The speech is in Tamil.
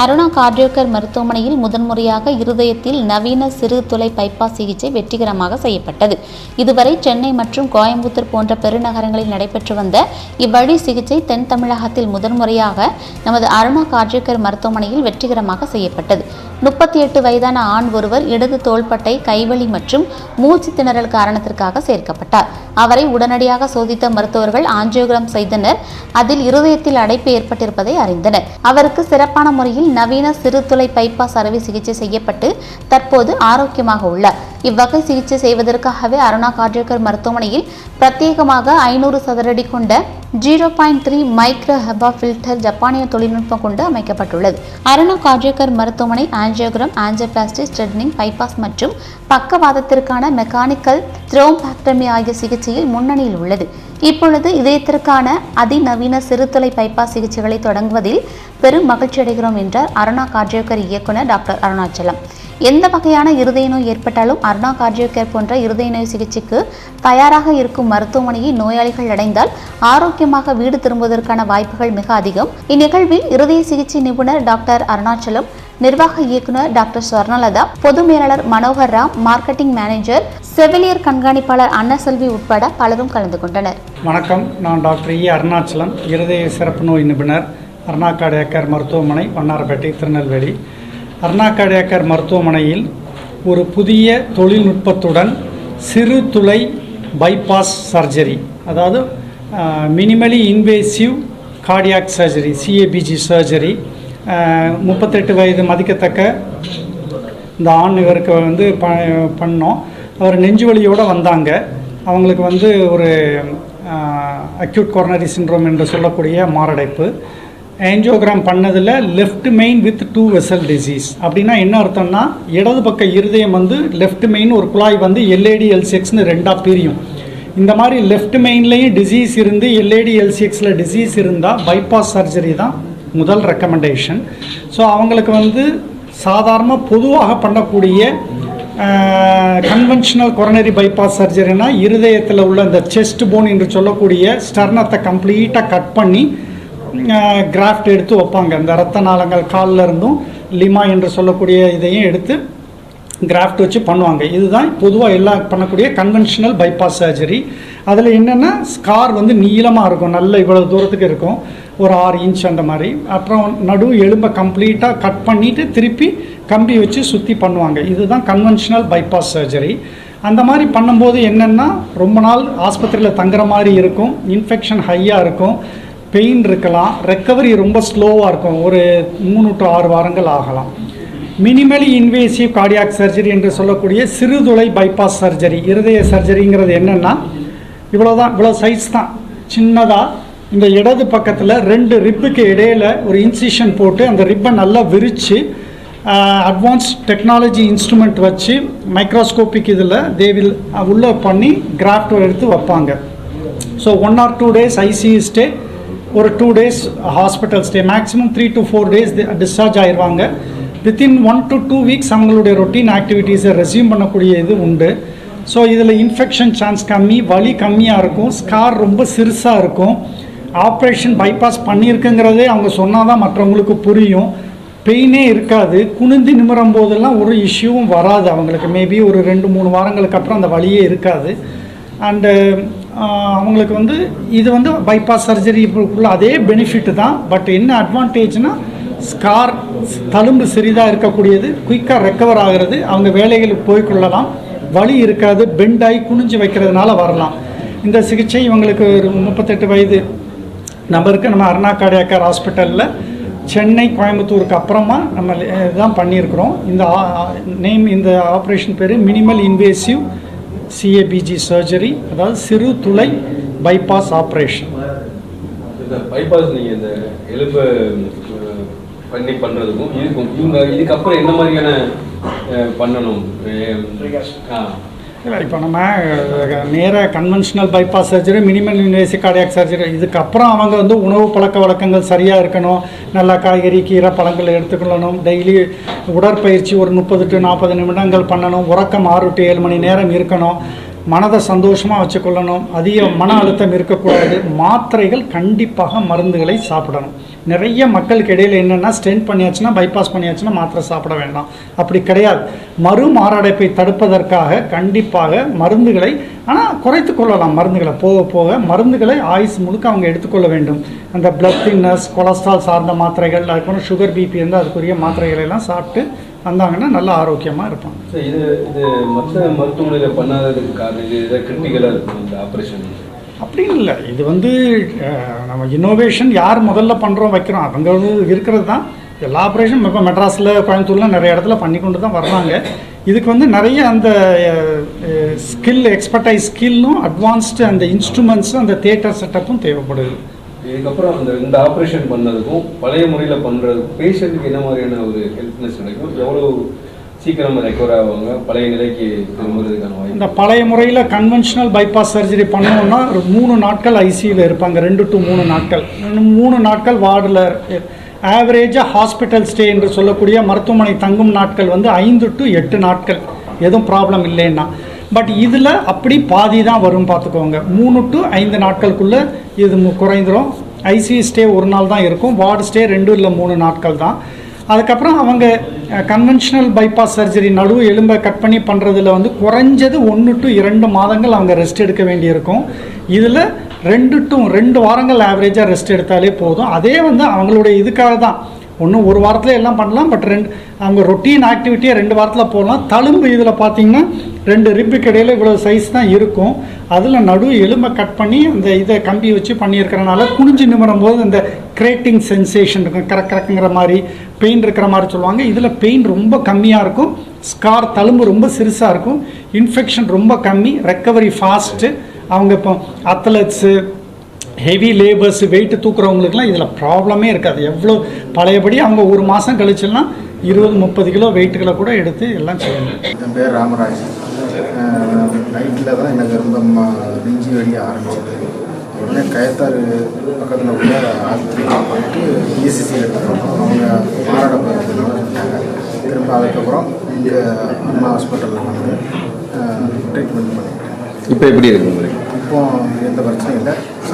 அருணா கார்டியோகர் மருத்துவமனையில் முதன்முறையாக இருதயத்தில் நவீன சிறு துளை பைபாஸ் சிகிச்சை வெற்றிகரமாக செய்யப்பட்டது. இதுவரை சென்னை மற்றும் கோயம்புத்தூர் போன்ற பெருநகரங்களில் நடைபெற்று வந்த இவ்வழி சிகிச்சை தென் தமிழகத்தில் முதன்முறையாக நமது அருணா கார்டியோகர் மருத்துவமனையில் வெற்றிகரமாக செய்யப்பட்டது. முப்பத்தி எட்டு வயதான ஆண் ஒருவர் இடது தோள்பட்டை கைவலி மற்றும் மூச்சு திணறல் காரணத்திற்காக சேர்க்கப்பட்டார். அவரை உடனடியாக சோதித்த மருத்துவர்கள் ஆஞ்சியோகிராம் செய்தனர். அதில் இருதயத்தில் அடைப்பு ஏற்பட்டிருப்பதை அறிந்தனர். அவருக்கு சிறப்பான முறையில் நவீன சிறுதுளை பைபாஸ் அறுவை சிகிச்சை செய்யப்பட்டு தற்போது ஆரோக்கியமாக உள்ளார். இவ்வகை சிகிச்சை செய்வதற்காகவே அருணா கார்டியோகர் மருத்துவமனையில் பிரத்யேகமாக ஐநூறு சதுரடி கொண்ட zero point three micro HEPA filter ஜப்பானிய தொழில்நுட்பம் கொண்டு அமைக்கப்பட்டுள்ளது. அருணா கார்டியோகர் மருத்துவமனை ஆஞ்சியோகிராம் ஆஞ்சியோபிளாஸ்டி ஸ்ட்ரெட்னிங் பைபாஸ் மற்றும் பக்கவாதத்திற்கான மெக்கானிக்கல் த்ரோம்பாக்டமி ஆகிய சிகிச்சையில் முன்னணியில் உள்ளது. இப்பொழுது இதயத்திற்கான அதிநவீன சிறுத்தொலை பைபாஸ் சிகிச்சைகளை தொடங்குவதில் பெரும் மகிழ்ச்சி அடைகிறோம் என்றார் அருணா கார்டியோகர் இயக்குனர் டாக்டர் அருணாச்சலம். எந்த வகையான இருதய நோய் ஏற்பட்டாலும் அருணா கார்டியோகேர் போன்ற இருதய நோய் சிகிச்சைக்கு தயாராக இருக்கும் மருத்துவமனையை நோயாளிகள் அடைந்தால் ஆரோக்கியமாக வீடு திரும்புவதற்கான வாய்ப்புகள் மிக அதிகம். இந்நிகழ்வில் இருதய சிகிச்சை நிபுணர் டாக்டர் அருணாச்சலம் நிர்வாக இயக்குனர் டாக்டர் ஸ்வர்ணலதா பொது மேலாளர் மனோகர் ராம் மார்க்கெட்டிங் மேனேஜர் செவிலியர் கண்காணிப்பாளர் அன்னசெல்வி உட்பட பலரும் கலந்து கொண்டனர். வணக்கம். நான் டாக்டர் இ. அருணாச்சலம் இருதய சிறப்பு நோய் நிபுணர் அருணா கார்டியாக்கர் மருத்துவமனை வண்ணாரப்பேட்டை திருநெல்வேலி. அருணா கார்டியாக்கர் மருத்துவமனையில் ஒரு புதிய தொழில்நுட்பத்துடன் சிறு துளை பைபாஸ் சர்ஜரி அதாவது minimally invasive cardiac surgery CABG surgery முப்பத்தெட்டு வயது மதிக்கத்தக்க இந்த ஆண் இவருக்கு வந்து ப பண்ணோம். அவர் நெஞ்சு வலியோடு வந்தாங்க. அவங்களுக்கு வந்து ஒரு அக்யூட் கொரோனரி சின்ரோம் என்று சொல்லக்கூடிய மாரடைப்பு. ஆஞ்சியோகிராம் பண்ணதில் left main with two vessel disease அப்படின்னா என்ன அர்த்தம்னா இடது பக்க இருதயம் வந்து லெஃப்ட் மெயின் ஒரு குழாய் வந்து எல்ஏடி எல்சிஎக்ஸ்னு ரெண்டாக பிரியும். இந்த மாதிரி லெஃப்ட் மெயின்லேயும் டிசீஸ் இருந்து எல்ஏடி எல்சிஎக்ஸில் டிசீஸ் இருந்தால் பைபாஸ் சர்ஜரி தான் முதல் ரெக்கமெண்டேஷன் ஸோ அவங்களுக்கு வந்து சாதாரண பொதுவாக பண்ணக்கூடிய கன்வென்ஷனல் கொரோனரி பைபாஸ் சர்ஜரினா இருதயத்தில் உள்ள இந்த செஸ்ட் போன் என்று சொல்லக்கூடிய ஸ்டர்னத்தை கம்ப்ளீட்டாக கட் பண்ணி கிராஃப்ட் எடுத்து வைப்பாங்க. இந்த ரத்த நாளங்கள் காலில் இருந்தும் லிமா என்று சொல்லக்கூடிய இதையும் எடுத்து கிராஃப்ட் வச்சு பண்ணுவாங்க. இதுதான் பொதுவாக எல்லா பண்ணக்கூடிய கன்வென்ஷனல் பைபாஸ் சர்ஜரி அதில் என்னென்னா ஸ்கார் வந்து நீளமாக இருக்கும். நல்ல இவ்வளோ தூரத்துக்கு இருக்கும். ஒரு ஆறு இன்ச் அந்த மாதிரி. அப்புறம் நடு எலும்பை கம்ப்ளீட்டாக கட் பண்ணிவிட்டு திருப்பி கம்பி வச்சு சுற்றி பண்ணுவாங்க. இதுதான் கன்வென்ஷனல் பைபாஸ் சர்ஜரி அந்த மாதிரி பண்ணும்போது என்னென்னா ரொம்ப நாள் ஆஸ்பத்திரியில் தங்குற மாதிரி இருக்கும். இன்ஃபெக்ஷன் ஹையாக இருக்கும். பெயின் இருக்கலாம். ரெக்கவரி ரொம்ப ஸ்லோவாக இருக்கும். ஒரு மூணு டு ஆறு வாரங்கள் ஆகலாம். மினிமலி இன்வேசிவ் கார்டியாக் சர்ஜரி என்று சொல்லக்கூடிய சிறுதுளை பைபாஸ் சர்ஜரி இருதய சர்ஜரிங்கிறது என்னென்னா இவ்வளோதான் இவ்வளோ சைஸ் தான். சின்னதாக இந்த இடது பக்கத்தில் ரெண்டு ரிப்புக்கு இடையில் ஒரு இன்சிஷன் போட்டு அந்த ரிப்பை நல்லா விரித்து அட்வான்ஸ் டெக்னாலஜி இன்ஸ்ட்ருமெண்ட் வச்சு மைக்ரோஸ்கோபிக் இதில் தேவில் உள்ளே பண்ணி கிராஃப்ட் எடுத்து வைப்பாங்க. So one or two days ICU stay ஒரு two days hospital stay maximum three to four days discharge ஆயிடுவாங்க within one to two weeks அவங்களுடைய ரொட்டீன் ஆக்டிவிட்டீஸை ரெசியூம் பண்ணக்கூடிய இது உண்டு. ஸோ இதில் இன்ஃபெக்ஷன் சான்ஸ் கம்மி வலி கம்மியாக இருக்கும் ஸ்கார் ரொம்ப சிறுசாக இருக்கும். ஆப்ரேஷன் பைபாஸ் பண்ணியிருக்குங்கிறதே அவங்க சொன்னால் தான் மற்றவங்களுக்கு புரியும். பெயினே இருக்காது. குனிந்து நிமிரும் போதெல்லாம் ஒரு இஷ்யூவும் வராது அவங்களுக்கு. மேபி ஒரு ரெண்டு மூணு வாரங்களுக்கு அப்புறம் அந்த வலியே இருக்காது. அண்டு அவங்களுக்கு வந்து இது வந்து பைபாஸ் சர்ஜரிக்குள்ள அதே பெனிஃபிட் தான். பட் என்ன அட்வான்டேஜ்னால் ஸ்கார் தழும்பு சிறிதாக இருக்கக்கூடியது குயிக்காக ரெக்கவர் ஆகிறது. அவங்க வேலைகளுக்கு போய்க்கொள்ளலாம். வலி இருக்காது பெண்டாகி குனிஞ்சு வைக்கிறதுனால வரலாம். இந்த சிகிச்சை இவங்களுக்கு ஒரு முப்பத்தெட்டு வயது நபருக்கு நம்ம அருணா கார்டியாக்கர் ஹாஸ்பிட்டலில் சென்னை கோயம்புத்தூருக்கு அப்புறமா நம்ம இதுதான் பண்ணியிருக்கிறோம். இந்த நேம் இந்த ஆப்ரேஷன் பேர் மினிமல் இன்வேசிவ் சிஏபிஜி சர்ஜரி அதாவது சிறு துளை பைபாஸ் ஆப்ரேஷன் பைபாஸ் நீங்கள் இந்த எலும்பு பண்ணி பண்ணுறதுக்கும் இதுக்கும் இவங்க இதுக்கப்புறம் என்ன மாதிரியான பண்ணணும். இல்லை இப்போ நம்ம நேராக conventional bypass surgery minimum invasive cardiac surgery இதுக்கப்புறம் அவங்க வந்து உணவு பழக்க வழக்கங்கள் சரியாக இருக்கணும். நல்லா காய்கறி கீரை பழங்கள் எடுத்துக்கொள்ளணும். டெய்லி உடற்பயிற்சி ஒரு முப்பது டு நாற்பது நிமிடங்கள் பண்ணணும். உறக்கம் ஆறு டு ஏழு மணி நேரம் இருக்கணும். மனதை சந்தோஷமாக வச்சுக்கொள்ளணும். அதிக மன அழுத்தம் இருக்கக்கூடாது. மாத்திரைகள் கண்டிப்பாக மருந்துகளை சாப்பிடணும். நிறைய மக்களுக்கு இடையில் என்னென்னா ஸ்டென்ட் பண்ணியாச்சுன்னா பைபாஸ் பண்ணியாச்சுன்னா மாத்திரை சாப்பிட வேண்டாம். அப்படி கிடையாது. மறு மாரடைப்பை தடுப்பதற்காக கண்டிப்பாக மருந்துகளை ஆனால் குறைத்து கொள்ளலாம். மருந்துகளை போக போக மருந்துகளை ஆயுஸ் முழுக்க அவங்க எடுத்துக்கொள்ள வேண்டும். அந்த பிளட் தின்னஸ் கொலஸ்ட்ரால் சார்ந்த மாத்திரைகள் அதுக்கப்புறம் சுகர் பிபி இருந்தால் அதுக்குரிய மாத்திரைகளை எல்லாம் சாப்பிட்டு வந்தாங்கன்னா நல்ல ஆரோக்கியமாக இருப்பாங்க. இது இது மற்ற மருத்துவமனையில் பண்ணாததுக்கு காரணம் இது கிரிட்டிக்கலாக இருக்கும் இந்த ஆப்ரேஷன் அப்படின்னு இல்லை. இது வந்து நம்ம இன்னோவேஷன் யார் முதல்ல பண்ணுறோம் வைக்கிறோம் அவங்க இருக்கிறது தான். எல்லா ஆப்ரேஷன் இப்போ மெட்ராஸில் கோயம்புத்தூர்ல நிறைய இடத்துல பண்ணி கொண்டு தான் வர்றாங்க. இதுக்கு வந்து நிறைய அந்த ஸ்கில் எக்ஸ்பர்டைஸ் ஸ்கில்லும் அட்வான்ஸ்டு அந்த இன்ஸ்ட்ருமெண்ட்ஸும் அந்த தியேட்டர் செட்டப்பும் தேவைப்படுது. இதுக்கப்புறம் அந்த இந்த ஆப்ரேஷன் பண்ணதுக்கும் பழைய முறையில் பண்ணுறதுக்கும் பேஷண்ட்டுக்கு என்ன மாதிரியான ஒரு ஹெல்ப்னஸ் கிடைக்கும்? எவ்வளோ சீக்கிரமாக ரெக்கவர் ஆவாங்க? பழைய நிலைக்கு திரும்புறதுக்கான வாய்ப்பு இந்த பழைய முறையில் கன்வென்ஷனல் பைபாஸ் சர்ஜரி பண்ணோம்னா ஒரு மூணு நாட்கள் ஐசியூவில் இருப்பாங்க. ரெண்டு டு மூணு நாட்கள். மூணு நாட்கள் வார்டில் ஆவரேஜாக ஹாஸ்பிட்டல் ஸ்டே என்று சொல்லக்கூடிய மருத்துவமனை தங்கும் நாட்கள் வந்து ஐந்து டு எட்டு நாட்கள். எதுவும் ப்ராப்ளம் இல்லைன்னா. பட் இதில் அப்படி பாதி தான் வரும் பார்த்துக்கோங்க. மூணு டு ஐந்து நாட்களுக்குள்ளே இது குறைந்துடும் குறைந்துரும். ஸ்டே ஒரு நாள் தான் இருக்கும். வார்டு ஸ்டே ரெண்டு இல்லை மூணு நாட்கள் தான். அதுக்கப்புறம் அவங்க கன்வென்ஷனல் பைபாஸ் சர்ஜரி நடுவு எலும்பை கட் பண்ணி பண்ணுறதுல வந்து குறைஞ்சது ஒன்று டு இரண்டு மாதங்கள் அவங்க ரெஸ்ட் எடுக்க வேண்டியிருக்கும். இதில் ரெண்டு டு ரெண்டு வாரங்கள் ஆவரேஜாக ரெஸ்ட் எடுத்தாலே போதும். அதே வந்து அவங்களுடைய இதுக்காக தான். ஒன்றும் ஒரு வாரத்தில் எல்லாம் பண்ணலாம் பட் ரெண்டு அவங்க ரொட்டீன் ஆக்டிவிட்டியை ரெண்டு வாரத்தில் போகலாம் தழும்பு இதில் பார்த்தீங்கன்னா ரெண்டு ரிப்புக்கு இடையில் இவ்வளோ சைஸ் தான் இருக்கும். அதில் நடு எலும்பை கட் பண்ணி அந்த இதை கம்பி வச்சு பண்ணியிருக்கிறனால குனிஞ்சு நிமிரும் போது அந்த கிரேட்டிங் சென்சேஷன் இருக்கும். கரக் கரக்குங்கிற மாதிரி பெயின் இருக்கிற மாதிரி சொல்லுவாங்க. இதில் பெயின் ரொம்ப கம்மியாக இருக்கும். ஸ்கார் தழும்பு ரொம்ப சிறுசாக இருக்கும். இன்ஃபெக்ஷன் ரொம்ப கம்மி. ரெக்கவரி ஃபாஸ்ட்டு அவங்க இப்போ அத்லட்ஸு ஹெவி லேபர்ஸ் வெயிட் தூக்குறவங்களுக்குலாம் இதில் ப்ராப்ளமே இருக்காது. எவ்வளோ பழையபடி அவங்க ஒரு மாதம் கழிச்சுலாம் இருபது முப்பது கிலோ வெயிட்டுகளை கூட எடுத்து எல்லாம் செய்யணும். என் பேர் ராமராஜ். நைட்டில் தான் எனக்கு ரொம்ப நெஞ்சு வலி ஆரம்பிச்சது. உடனே கயத்தாறு பக்கத்தில் உள்ள ஆஸ்பத்திரிக்கு போயிட்டு இசிசி எடுத்துட்டோம் அவங்க மாரடைப்பு இருக்கிறதுனால இருந்தாங்க திரும்ப அதுக்கப்புறம் இங்கே அண்ணா ஹாஸ்பிட்டலில் வந்து ட்ரீட்மெண்ட் பண்ணிட்டேன் இப்போ எப்படி இருக்கு இப்போ எந்த பிரச்சனையும் இல்லை.